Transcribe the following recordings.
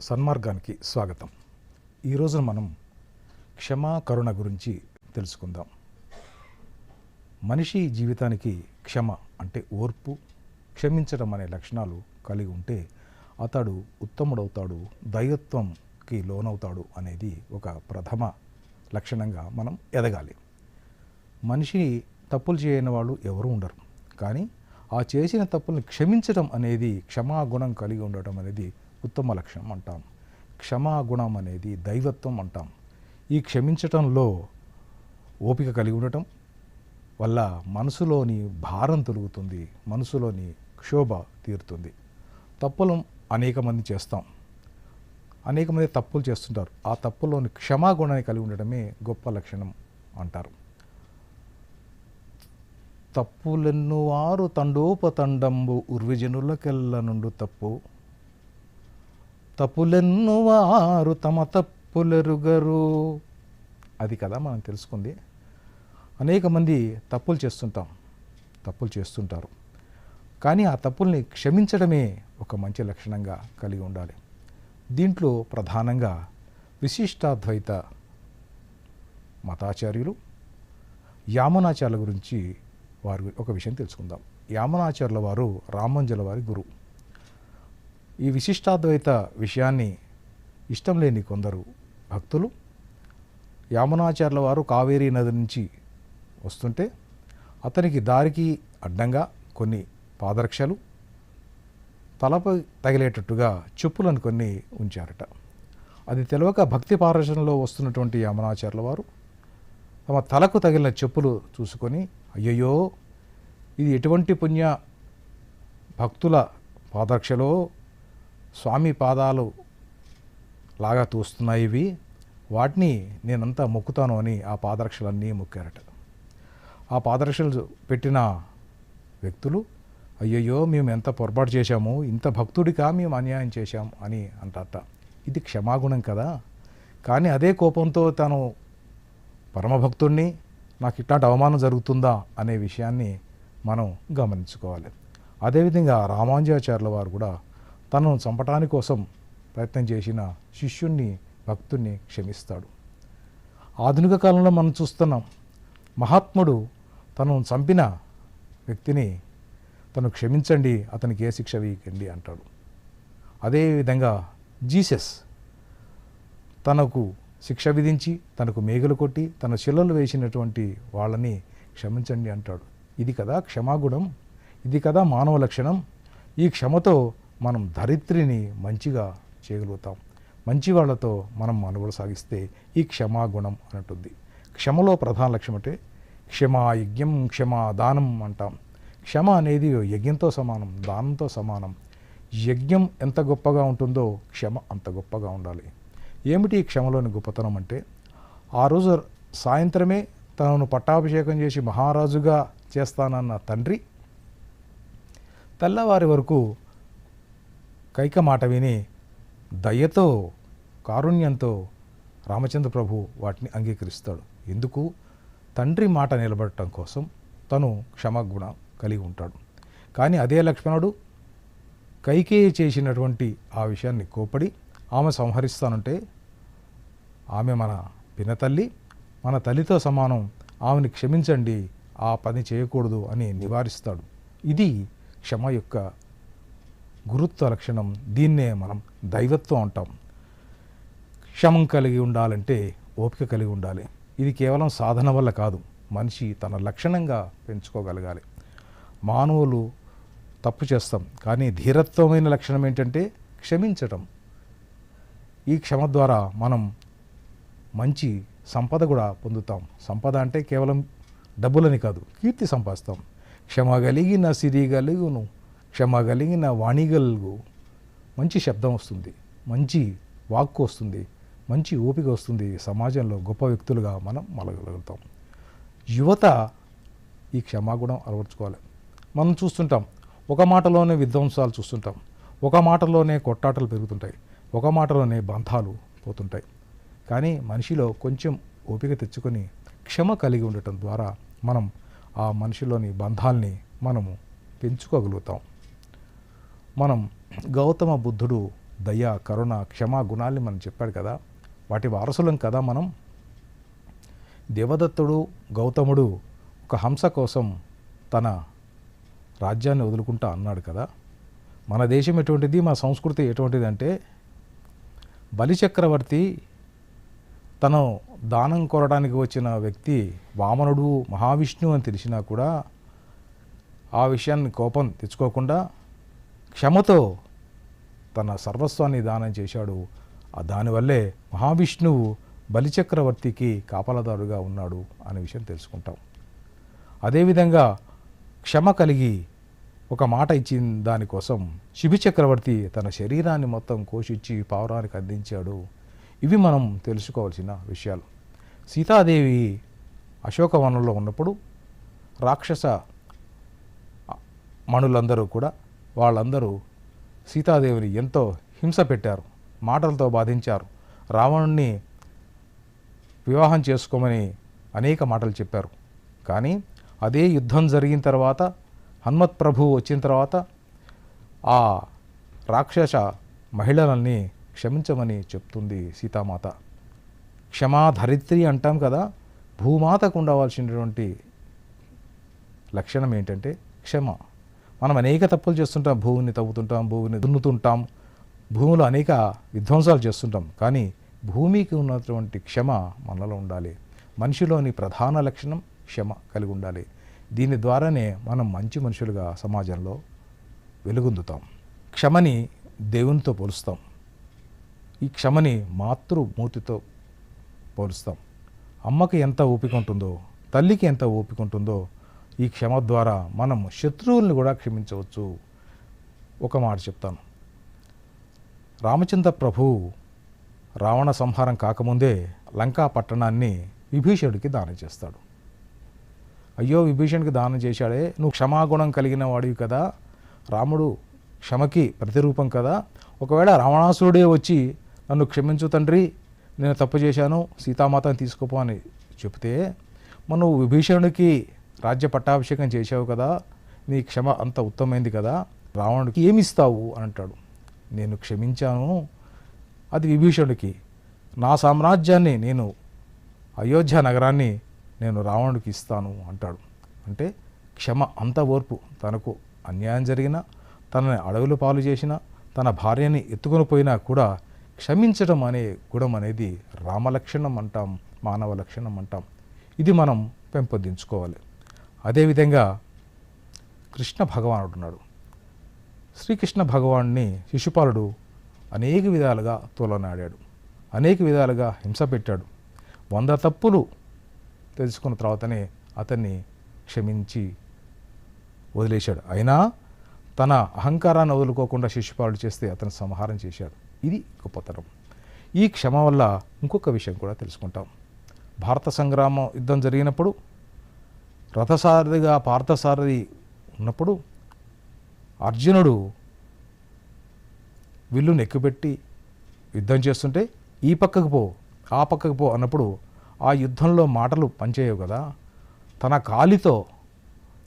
సన్మార్గానికి స్వాగతం. ఈరోజు మనం క్షమా కరుణ గురించి తెలుసుకుందాం. మనిషి జీవితానికి క్షమ అంటే ఓర్పు క్షమించడం అనే లక్షణాలు కలిగి ఉంటే అతడు ఉత్తముడవుతాడు దైవత్వంకి లోనవుతాడు అనేది ఒక ప్రథమ లక్షణంగా మనం ఎదగాలి. మనిషి తప్పులు చేయని వాళ్ళు ఎవరు ఉండరు. కానీ ఆ చేసిన తప్పుల్ని క్షమించడం అనేది క్షమాగుణం కలిగి ఉండటం అనేది ఉత్తమ లక్షణం అంటాం. క్షమాగుణం అనేది దైవత్వం అంటాం. ఈ క్షమించటంలో ఓపిక కలిగి ఉండటం వల్ల మనసులోని భారం తొలుగుతుంది మనసులోని క్షోభ తీరుతుంది. తప్పులు అనేక మంది చేస్తాం. అనేక మంది తప్పులు చేస్తుంటారు. ఆ తప్పులోని క్షమాగుణాన్ని కలిగి ఉండటమే గొప్ప లక్షణం అంటారు. తప్పులెన్నువారు తండోపతండంబు ఉర్విజనులకెల్ల నుండు తప్పు తప్పులెన్నువారు తమ తప్పులెరుగరు. అది కదా మనం తెలుసుకుంది. అనేక మంది తప్పులు చేస్తుంటాం. తప్పులు చేస్తుంటారు. కానీ ఆ తప్పుల్ని క్షమించడమే ఒక మంచి లక్షణంగా కలిగి ఉండాలి. దీంట్లో ప్రధానంగా విశిష్టాద్వైత మతాచార్యులు యామనాచార్యుల గురించి వారి ఒక విషయం తెలుసుకుందాం. యామనాచార్యుల వారు రామంజల వారి గురు. ఈ విశిష్టాద్వైత విషయాన్ని ఇష్టం లేని కొందరు భక్తులు యామనాచార్యుల వారు కావేరీ నది నుంచి వస్తుంటే అతనికి దారికి అడ్డంగా కొన్ని పాదరక్షలు తలపై తగిలేటట్టుగా చెప్పులను కొన్ని ఉంచారట. అది తెలియక భక్తి పారశంలో వస్తున్నటువంటి యమనాచార్యుల వారు తమ తలకు తగిలిన చెప్పులు చూసుకొని అయ్యయ్యో ఇది ఎటువంటి పుణ్య భక్తుల పాదరక్షలో స్వామి పాదాలు లాగా తోస్తున్నాయి ఇవి? వాటిని నేనంతా మొక్కుతాను అని ఆ పాదరక్షలన్నీ మొక్కారట. ఆ పాదరక్షలు పెట్టిన వ్యక్తులు అయ్యయ్యో మేము ఎంత పొరపాటు చేశాము ఇంత భక్తుడికా మేము అన్యాయం చేశాం అని అంటారట. ఇది క్షమాగుణం కదా. కానీ అదే కోపంతో తను పరమభక్తుడిని నాకు ఇట్లాంటి అవమానం జరుగుతుందా అనే విషయాన్ని మనం గమనించుకోవాలి. అదేవిధంగా రామాంజాచార్యుల వారు కూడా తనను చంపటాని కోసం ప్రయత్నం చేసిన శిష్యుణ్ణి భక్తుణ్ణి క్షమిస్తాడు. ఆధునిక కాలంలో మనం చూస్తున్నాం మహాత్ముడు తనను చంపిన వ్యక్తిని తను క్షమించండి అతనికి ఏ శిక్ష వేయకండి అంటాడు. అదేవిధంగా జీసస్ తనకు శిక్ష విధించి తనకు మేఘలు కొట్టి తన శిలలు వేసినటువంటి వాళ్ళని క్షమించండి అంటాడు. ఇది కదా క్షమాగుణం ఇది కదా మానవ లక్షణం. ఈ క్షమతో మనం ధరిత్రిని మంచిగా చేయగలుగుతాం. మంచి వాళ్ళతో మనం మనుగడ సాగిస్తే ఈ క్షమాగుణం అన్నట్టుంది. క్షమలో ప్రధాన లక్ష్యం అంటే క్షమా యజ్ఞం క్షమా దానం అంటాం. క్షమ అనేది యజ్ఞంతో సమానం దానంతో సమానం. యజ్ఞం ఎంత గొప్పగా ఉంటుందో క్షమ అంత గొప్పగా ఉండాలి. ఏమిటి ఈ క్షమలోని గొప్పతనం అంటే? ఆ రోజు సాయంత్రమే తనను పట్టాభిషేకం చేసి మహారాజుగా చేస్తానన్న తండ్రి తెల్లవారి వరకు కైక మాట విని దయతో కారుణ్యంతో రామచంద్ర ప్రభు వాటిని అంగీకరిస్తాడు. ఎందుకు? తండ్రి మాట నిలబడటం కోసం తను క్షమగుణ కలిగి ఉంటాడు. కానీ అదే లక్ష్మణుడు కైకేయి చేసినటువంటి ఆ విషయాన్ని కోపడి ఆమె సంహరిస్తానంటే ఆమె మన పినతల్లి మన తల్లితో సమానం ఆమెని క్షమించండి ఆ పని చేయకూడదు అని నివారిస్తాడు. ఇది క్షమ యొక్క గురుత్వ లక్షణం. దీన్నే మనం దైవత్వం అంటాం. క్షమం కలిగి ఉండాలంటే ఓపిక కలిగి ఉండాలి. ఇది కేవలం సాధన వల్ల కాదు. మనిషి తన లక్షణంగా పెంచుకోగలగాలి. మానవులు తప్పు చేస్తాం కానీ ధీరత్వమైన లక్షణం ఏంటంటే క్షమించటం. ఈ క్షమ ద్వారా మనం మంచి సంపద కూడా పొందుతాం. సంపద అంటే కేవలం డబ్బులని కాదు కీర్తి సంపాదిస్తాం. క్షమ కలిగిన సిరి గలుగును క్షమ కలిగిన వాణిగలుగు. మంచి శబ్దం వస్తుంది మంచి వాక్కు వస్తుంది మంచి ఓపిక వస్తుంది. సమాజంలో గొప్ప వ్యక్తులుగా మనం మలగలుగుతాం. యువత ఈ క్షమాగుణం అలవర్చుకోవాలి. మనం చూస్తుంటాం ఒక మాటలోనే విధ్వంసాలు చూస్తుంటాం ఒక మాటలోనే కొట్టాటలు పెరుగుతుంటాయి ఒక మాటలోనే బంధాలు పోతుంటాయి. కానీ మనిషిలో కొంచెం ఓపిక తెచ్చుకొని క్షమ కలిగి ఉండటం ద్వారా మనం ఆ మనిషిలోని బంధాల్ని మనము పెంచుకోగలుగుతాం. మనం గౌతమ బుద్ధుడు దయ కరుణ క్షమా గుణాల్ని మనం చెప్పాడు కదా వాటి వారసులం కదా మనం. దేవదత్తుడు గౌతముడు ఒక హంస కోసం తన రాజ్యాన్ని వదులుకుంటా అన్నాడు కదా. మన దేశం ఎటువంటిది మన సంస్కృతి ఎటువంటిది అంటే బలిచక్రవర్తి తను దానం కోరడానికి వచ్చిన వ్యక్తి వామనుడు మహావిష్ణువు అని తెలిసినా కూడా ఆ విషయాన్ని కోపం తెచ్చుకోకుండా క్షమతో తన సర్వస్వాన్ని దానం చేశాడు. ఆ దానివల్లే మహావిష్ణువు బలిచక్రవర్తికి కాపలదారుగా ఉన్నాడు అనే విషయం తెలుసుకుంటాం. అదేవిధంగా క్షమ కలిగి ఒక మాట ఇచ్చిన దానికోసం శిబి చక్రవర్తి తన శరీరాన్ని మొత్తం కోషించి పావురానికి అందించాడు. ఇవి మనం తెలుసుకోవాల్సిన విషయాలు. సీతాదేవి అశోకవనంలో ఉన్నప్పుడు రాక్షస మణులందరూ కూడా వాళ్ళందరూ సీతాదేవిని ఎంతో హింస పెట్టారు మాటలతో బాధించారు. రావణుణ్ణి వివాహం చేసుకోమని అనేక మాటలు చెప్పారు. కానీ అదే యుద్ధం జరిగిన తర్వాత హనుమత్ ప్రభు వచ్చిన తర్వాత ఆ రాక్షస మహిళలన్నీ క్షమించమని చెప్తుంది సీతామాత. క్షమాధరిత్రి అంటాం కదా భూమాతకు ఉండవలసినటువంటి లక్షణం ఏంటంటే క్షమ. మనం అనేక తప్పులు చేస్తుంటాం భూమిని తవ్వుతుంటాం భూమిని దున్నుతుంటాం భూమిలో అనేక విధ్వంసాలు చేస్తుంటాం కానీ భూమికి ఉన్నటువంటి క్షమ మనలో ఉండాలి. మనిషిలోని ప్రధాన లక్షణం క్షమ కలిగి ఉండాలి. దీని ద్వారానే మనం మంచి మనుషులుగా సమాజంలో వెలుగొందుతాం. క్షమని దేవునితో పోలుస్తాం. ఈ క్షమని మాతృమూర్తితో పోలుస్తాం. అమ్మకి ఎంత ఓపిక ఉంటుందో తల్లికి ఎంత ఓపిక ఉంటుందో ఈ క్షమ ద్వారా మనం శత్రువుల్ని కూడా క్షమించవచ్చు. ఒక మాట చెప్తాను. రామచంద్ర ప్రభు రావణ సంహారం కాకముందే లంకా పట్టణాన్ని విభీషణుడికి దానం చేస్తాడు. అయ్యో విభీషణుడికి దానం చేశాడే. నువ్వు క్షమాగుణం కలిగిన వాడివి కదా. రాముడు క్షమకి ప్రతిరూపం కదా. ఒకవేళ రావణాసురుడే వచ్చి నన్ను క్షమించు తండ్రి నేను తప్పు చేశాను సీతామాతను తీసుకోపో అని చెప్తే మనం విభీషణుడికి రాజ్య పట్టాభిషేకం చేశావు కదా నీ క్షమ అంత ఉత్తమైంది కదా రావణుడికి ఏమిస్తావు అని అంటాడు. నేను క్షమించాను అది విభీషణుడికి. నా సామ్రాజ్యాన్ని నేను అయోధ్య నగరాన్ని నేను రావణుడికి ఇస్తాను అంటాడు. అంటే క్షమ అంత ఓర్పు. తనకు అన్యాయం జరిగినా తనని అడవులు పాలు చేసినా తన భార్యని ఎత్తుకొని పోయినా కూడా క్షమించడం అనే గుణం అనేది రామలక్షణం అంటాం మానవ లక్షణం అంటాం. ఇది మనం పెంపొందించుకోవాలి. అదేవిధంగా కృష్ణ భగవానుడు ఉన్నాడు శ్రీకృష్ణ భగవాన్ని శిశుపాలుడు అనేక విధాలుగా తోలనాడాడు. అనేక విధాలుగా హింస పెట్టాడు. వంద తప్పులు తెలుసుకున్న తర్వాతనే అతన్ని క్షమించి వదిలేశాడు. అయినా తన అహంకారాన్ని వదులుకోకుండా శిశుపాలుడు చేస్తే అతను సంహారం చేశాడు. ఇది గొప్పతనం. ఈ క్షమ వల్ల ఇంకొక విషయం కూడా తెలుసుకుంటాం. భారత సంగ్రామం యుద్ధం జరిగినప్పుడు రథసారథిగా పార్థసారథి ఉన్నప్పుడు అర్జునుడు విల్లును ఎక్కుపెట్టి యుద్ధం చేస్తుంటే ఈ పక్కకు పో ఆ పక్కకు పో అన్నప్పుడు ఆ యుద్ధంలో మాటలు పనిచేయవు కదా. తన కాలితో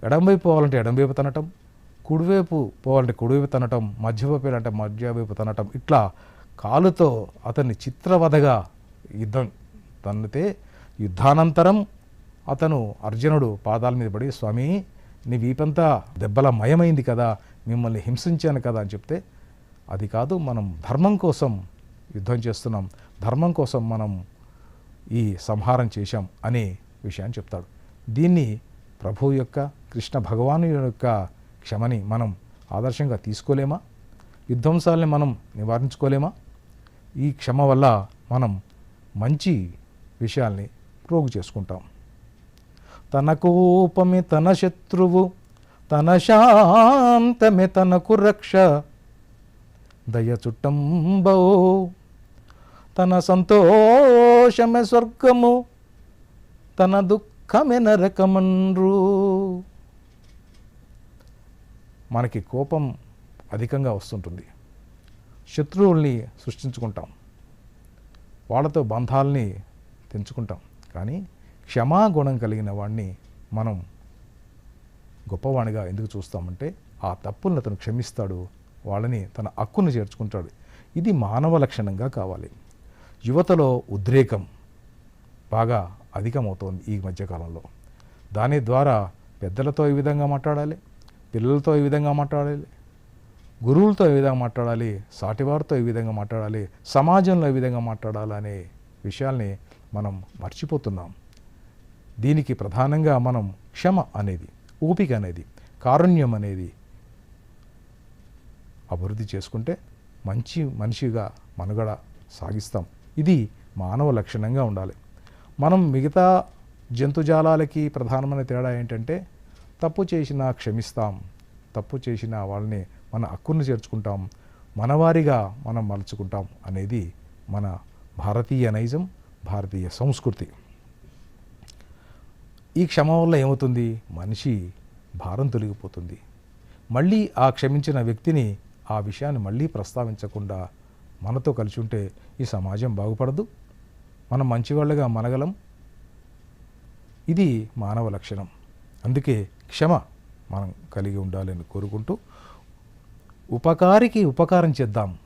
ఎడంవైపు పోవాలంటే ఎడంవైపు తనటం కుడివైపు పోవాలంటే కుడివైపు తనటం మధ్యవైపు అంటే మధ్యవైపు తనటం ఇట్లా కాలుతో అతన్ని చిత్రవధగా యుద్ధం తన్నితే యుద్ధానంతరం అతను అర్జునుడు పాదాల మీద పడి స్వామి నీ వీపంతా దెబ్బల మయమైంది కదా మిమ్మల్ని హింసించాను కదా అని చెప్తే అది కాదు మనం ధర్మం కోసం యుద్ధం చేస్తున్నాం ధర్మం కోసం మనం ఈ సంహారం చేశాం అనే విషయాన్ని చెప్తాడు. దీన్ని ప్రభు యొక్క కృష్ణ భగవాను యొక్క క్షమని మనం ఆదర్శంగా తీసుకోలేమా? యుద్ధంశాలని మనం నివారించుకోలేమా? ఈ క్షమ వల్ల మనం మంచి విషయాల్ని ప్రోగు చేసుకుంటాం. తన కోపమే తన శత్రువు తన శాంతమే తనకు రక్ష. దయ చుట్టంబో తన సంతోషమే స్వర్గము తన దుఃఖమే నరకమన్రు మనకి కోపం అధికంగా వస్తుంటుంది. శత్రువుల్ని సృష్టించుకుంటాం. వాళ్ళతో బంధాలని తెంచుకుంటాం. కానీ క్షమాగుణం కలిగిన వాడిని మనం గొప్పవాణిగా ఎందుకు చూస్తామంటే ఆ తప్పులను అతను క్షమిస్తాడు వాళ్ళని తన హక్కును చేర్చుకుంటాడు. ఇది మానవ లక్షణంగా కావాలి. యువతలో ఉద్రేకం బాగా అధికమవుతోంది ఈ మధ్యకాలంలో. దాని ద్వారా పెద్దలతో ఈ విధంగా మాట్లాడాలి? పిల్లలతో ఈ విధంగా మాట్లాడాలి? గురువులతో ఏ విధంగా మాట్లాడాలి? సాటివారితో ఏ విధంగా మాట్లాడాలి? సమాజంలో ఏ విధంగా మాట్లాడాలనే విషయాల్ని మనం మర్చిపోతున్నాం. దీనికి ప్రధానంగా మనం క్షమ అనేది ఓపిక అనేది కారుణ్యం అనేది అభివృద్ధి చేసుకుంటే మంచి మనిషిగా మనుగడ సాగిస్తాం. ఇది మానవ లక్షణంగా ఉండాలి. మనం మిగతా జంతుజాలాలకి ప్రధానమైన తేడా ఏంటంటే తప్పు చేసినా క్షమిస్తాం. తప్పు చేసిన వాళ్ళని మన హక్కును చేర్చుకుంటాం. మనవారిగా మనం మలుచుకుంటాం అనేది మన భారతీయ నైజం భారతీయ సంస్కృతి. ఈ క్షమ వల్ల ఏమవుతుంది? మనిషి భారం తొలగిపోతుంది. మళ్ళీ ఆ క్షమించిన వ్యక్తిని ఆ విషయాన్ని మళ్ళీ ప్రస్తావించకుండా మనతో కలిసి ఉంటే ఈ సమాజం బాగుపడదు. మనం మంచివాళ్ళగా మనగలం. ఇది మానవ లక్షణం. అందుకే క్షమ మనం కలిగి ఉండాలని కోరుకుంటూ ఉపకారికి ఉపకారం చేద్దాం.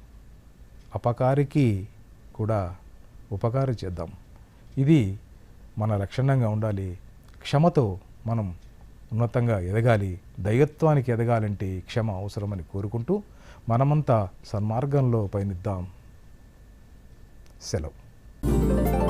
అపకారికి కూడా ఉపకారం చేద్దాం. ఇది మన లక్షణంగా ఉండాలి. క్షమతో మనం ఉన్నతంగా ఎదగాలి. దైవత్వానికి ఎదగాలంటే క్షమ అవసరమని కోరుకుంటూ మనమంతా సన్మార్గంలో పయనిద్దాం. సెలవు.